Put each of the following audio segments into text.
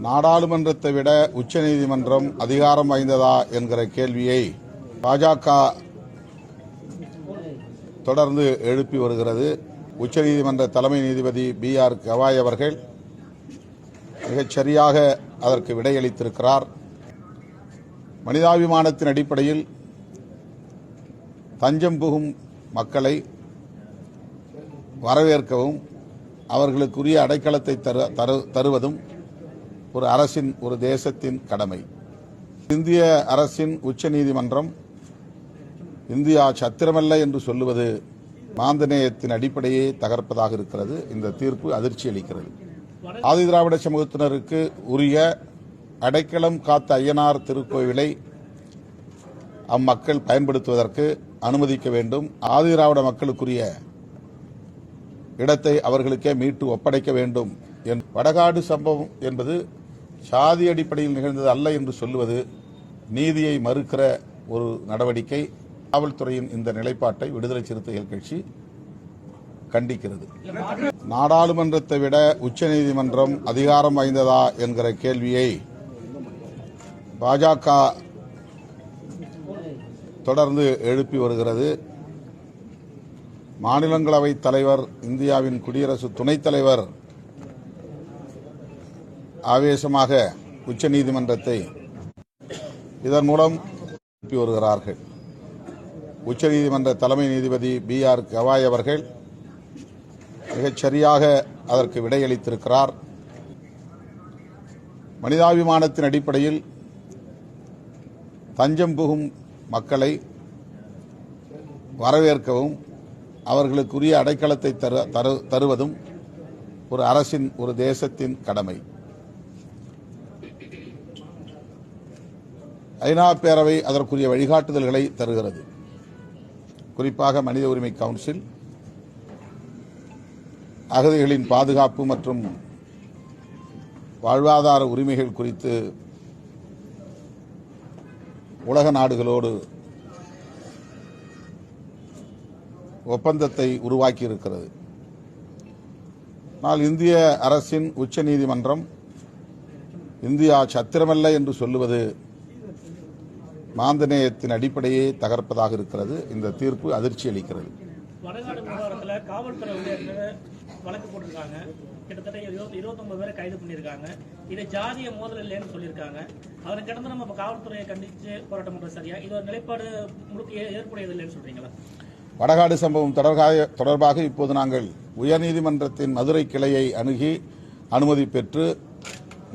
நாடாளுமன்றத்தை விட உச்சநீதிமன்றம் அதிகாரம் வாய்ந்ததா என்கிற கேள்வியை பாஜக தொடர்ந்து எழுப்பி வருகிறது. உச்சநீதிமன்ற தலைமை நீதிபதி பி ஆர் கவாய் அவர்கள் மிகச் சரியாக அதற்கு விடையளித்திருக்கிறார். மனிதாபிமானத்தின் அடிப்படையில் தஞ்சம் புகும் மக்களை வரவேற்கவும் அவர்களுக்குரிய அடைக்கலத்தை தரு தரு- தருவதும் ஒரு அரசின் ஒரு தேசத்தின் கடமை. இந்திய அரசின் உச்சநீதிமன்றம் இந்தியா சத்திரமல்ல என்று சொல்லுவது மாந்தநேயத்தின் அடிப்படையை தகர்ப்பதாக இருக்கிறது. இந்த தீர்ப்பு அதிர்ச்சி அளிக்கிறது. ஆதி திராவிட சமூகத்தினருக்கு உரிய அடைக்கலம் காத்த ஐயனார் திருக்கோவிலை அம்மக்கள் பயன்படுத்துவதற்கு அனுமதிக்க வேண்டும். ஆதி திராவிட மக்களுக்குரிய இடத்தை அவர்களுக்கே மீட்டு ஒப்படைக்க வேண்டும். என் வடகாடு சம்பவம் என்பது சாதி அடிப்படையில் நிகழ்ந்தது அல்ல என்று சொல்லுவது நீதியை மறுக்கிற ஒரு நடவடிக்கை காவல்துறையின் இந்த நிலைப்பாட்டை விடுதலை சிறுத்தைகள் கட்சி கண்டிக்கிறது. நாடாளுமன்றத்தை விட உச்சநீதிமன்றம் அதிகாரம் வாய்ந்ததா என்கிற கேள்வியை பாஜக தொடர்ந்து எழுப்பி வருகிறது. மாநிலங்களவை தலைவர் இந்தியாவின் குடியரசு துணைத் தலைவர் ஆவேசமாக உச்சநீதிமன்றத்தை இதன் மூலம் எழுப்பி வருகிறார்கள். உச்சநீதிமன்ற தலைமை நீதிபதி பி ஆர் கவாய் அவர்கள் மிகச்சரியாக அதற்கு விடையளித்திருக்கிறார். மனிதாபிமானத்தின் அடிப்படையில் தஞ்சம் புகும் மக்களை வரவேற்கவும் அவர்களுக்குரிய அடைக்கலத்தை தரு- தரு- தருவதும் ஒரு அரசின் ஒரு தேசத்தின் கடமை. ஐநா பேரவை அதற்குரிய வழிகாட்டுதல்களை தருகிறது. குறிப்பாக மனித உரிமை கவுன்சில் அகதிகளின் பாதுகாப்பு மற்றும் வாழ்வாதார உரிமைகள் குறித்து உலக நாடுகளோடு ஒப்பந்தத்தை உருவாக்கி இருக்கிறது ஆனால் இந்திய அரசின் உச்சநீதிமன்றம் இந்தியா சத்திரமல்ல என்று சொல்லுவது மாந்தநேயத்தின் அடிப்படையை தகர்ப்பதாக இருக்கிறது. இந்த தீர்ப்பு அதிர்ச்சி அளிக்கிறது. வடநாடு விவகாரத்துல காவல்துறை ஊழியர்கள் வழக்கு போட்டிருக்காங்க. கிட்டத்தட்ட இருபத்தி இருபத்தொன்பது பேரை கைது பண்ணியிருக்காங்க. இது ஜாதிய மோதல் இல்லைன்னு சொல்லியிருக்காங்க. அதனை கடந்து நம்ம இப்ப காவல்துறையை கண்டிச்சு போராட்டம் பண்றது சரியா? இது ஒரு நிலைப்பாடு முழுக்க ஏ- ஏற்புடையது இல்லைன்னு சொல்றீங்களா? வடகாடு சம்பவம் தொடர்பாக தொடர்பாக இப்போது நாங்கள் உயர்நீதிமன்றத்தின் மதுரை கிளையை அணுகி அனுமதி பெற்று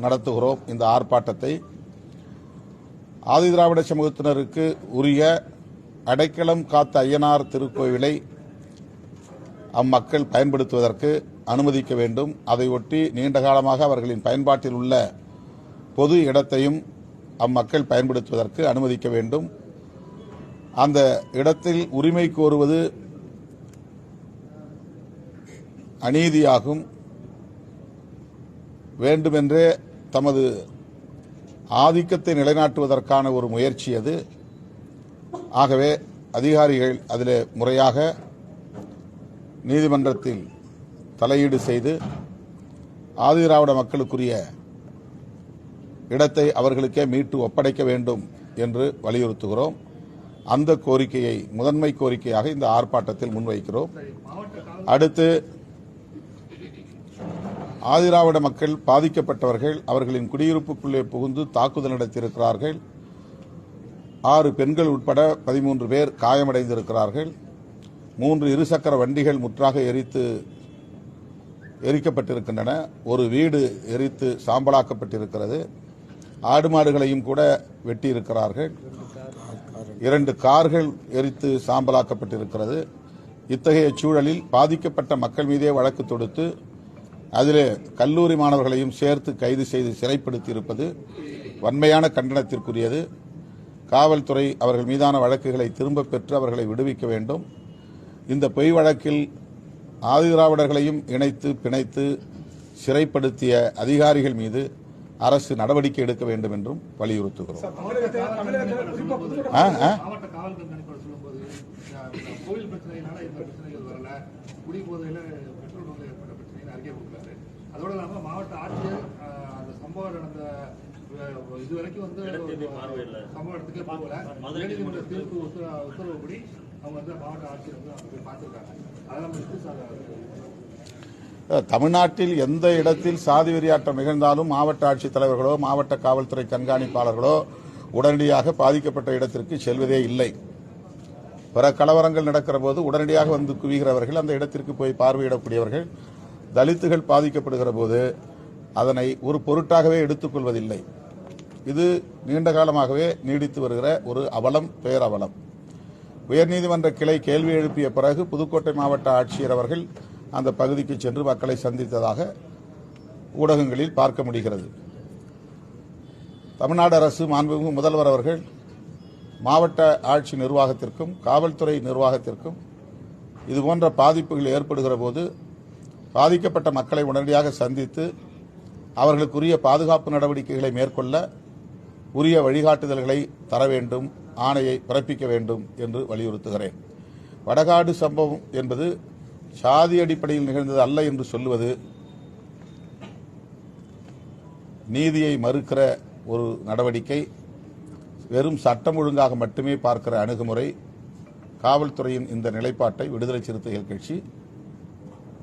நடத்துகிறோம். இந்த ஆர்ப்பாட்டத்தை ஆதி திராவிட சமூகத்தினருக்கு உரிய அடைக்கலம் காத்த ஐயனார் திருக்கோவிலை அம்மக்கள் பயன்படுத்துவதற்கு அனுமதிக்க வேண்டும். அதையொட்டி நீண்ட காலமாக அவர்களின் பயன்பாட்டில் உள்ள பொது இடத்தையும் அம்மக்கள் பயன்படுத்துவதற்கு அனுமதிக்க வேண்டும். அந்த இடத்தில் உரிமை கோருவது அநீதியாகும். வேண்டுமென்றே தமது ஆதிக்கத்தை நிலைநாட்டுவதற்கான ஒரு முயற்சி அது. ஆகவே அதிகாரிகள் அதில் முறையாக நீதிமன்றத்தில் தலையீடு செய்து ஆதிதிராவிட மக்களுக்குரிய இடத்தை அவர்களுக்கே மீட்டு ஒப்படைக்க வேண்டும் என்று வலியுறுத்துகிறோம். அந்த கோரிக்கையை முதன்மை கோரிக்கையாக இந்த ஆர்ப்பாட்டத்தில் முன்வைக்கிறோம். அடுத்து ஆதிராவிட மக்கள் பாதிக்கப்பட்டவர்கள் அவர்களின் குடியிருப்புக்குள்ளே புகுந்து தாக்குதல் நடத்தியிருக்கிறார்கள். ஆறு பெண்கள் உட்பட பதிமூன்று பேர் காயமடைந்திருக்கிறார்கள். மூன்று இருசக்கர வண்டிகள் முற்றாக எரித்து எரிக்கப்பட்டிருக்கின்றன. ஒரு வீடு எரித்து சாம்பலாக்கப்பட்டிருக்கிறது. ஆடு மாடுகளையும் கூட வெட்டியிருக்கிறார்கள். இரண்டு கார்கள் எரித்து சாம்பலாக்கப்பட்டிருக்கிறது. இத்தகைய சூழலில் பாதிக்கப்பட்ட மக்கள் மீதே வழக்கு தொடுத்து அதிலே கல்லூரி மாணவர்களையும் சேர்த்து கைது செய்து சிறைப்படுத்தி இருப்பது வன்மையான கண்டனத்திற்குரியது. காவல்துறை அவர்கள் மீதான வழக்குகளை திரும்பப் பெற்று அவர்களை விடுவிக்க வேண்டும். இந்த பொய் வழக்கில் ஆதிதிராவிடர்களையும் இணைத்து பிணைத்து சிறைப்படுத்திய அதிகாரிகள் மீது அரசு நடவடிக்கை எடுக்க வேண்டும் என்றும் வலியுறுத்துகிறோம். ஆ, ஆ? மாவட்ட காவல் கண்காணிப்பாளர் சொல்லும்போது இந்த கோவில் பிரச்சனையினால இந்த பிரச்சனைகள் வரல குடி போதையில பெட்ரோல் அறிக்கை கொடுக்குறாரு அதோட இல்லாம மாவட்ட ஆட்சியர் அந்த சம்பவம் நடந்த இது வரைக்கும் வந்து சம்பவ இடத்துக்கே போகல. உயர்நீதிமன்ற தீர்ப்பு உத்தர- உத்தரவுப்படி அவங்க வந்து மாவட்ட ஆட்சியர் வந்து அவங்க போய் பார்த்துருக்காங்க. அதெல்லாம் எடுத்து சார் தமிழ்நாட்டில் எந்த இடத்தில் சாதி வெறியாட்டம் நிகழ்ந்தாலும் மாவட்ட ஆட்சித்தலைவர்களோ மாவட்ட காவல்துறை கண்காணிப்பாளர்களோ உடனடியாக பாதிக்கப்பட்ட இடத்திற்கு செல்வதே இல்லை. பிற கலவரங்கள் நடக்கிற போது உடனடியாக வந்து குவிகிறவர்கள் அந்த இடத்திற்கு போய் பார்வையிடக்கூடியவர்கள் தலித்துகள் பாதிக்கப்படுகிற போது அதனை ஒரு பொருட்டாகவே எடுத்துக்கொள்வதில்லை. இது நீண்ட காலமாகவே நீடித்து வருகிற ஒரு அவலம் பேரவலம். உயர்நீதிமன்ற கிளை கேள்வி எழுப்பிய பிறகு புதுக்கோட்டை மாவட்ட ஆட்சியர் அவர்கள் அந்த பகுதிக்கு சென்று மக்களை சந்தித்ததாக ஊடகங்களில் பார்க்க முடிகிறது. தமிழ்நாடு அரசு மாண்புமிகு முதல்வர் அவர்கள் மாவட்ட ஆட்சி நிர்வாகத்திற்கும் காவல்துறை நிர்வாகத்திற்கும் இதுபோன்ற பாதிப்புகள் ஏற்படுகிற போது பாதிக்கப்பட்ட மக்களை உடனடியாக சந்தித்து அவர்களுக்குரிய பாதுகாப்பு நடவடிக்கைகளை மேற்கொள்ள உரிய வழிகாட்டுதல்களை தர வேண்டும் ஆணையை பிறப்பிக்க வேண்டும் என்று வலியுறுத்துகிறேன். வடகாடு சம்பவம் என்பது சாதி அடிப்படையில் நிகழ்ந்தது அல்ல என்று சொல்லுவது நீதியை மறுக்கிற ஒரு நடவடிக்கை வெறும் சட்டம் ஒழுங்காக மட்டுமே பார்க்கிற அணுகுமுறை காவல்துறையின் இந்த நிலைப்பாட்டை விடுதலை சிறுத்தைகள் கட்சி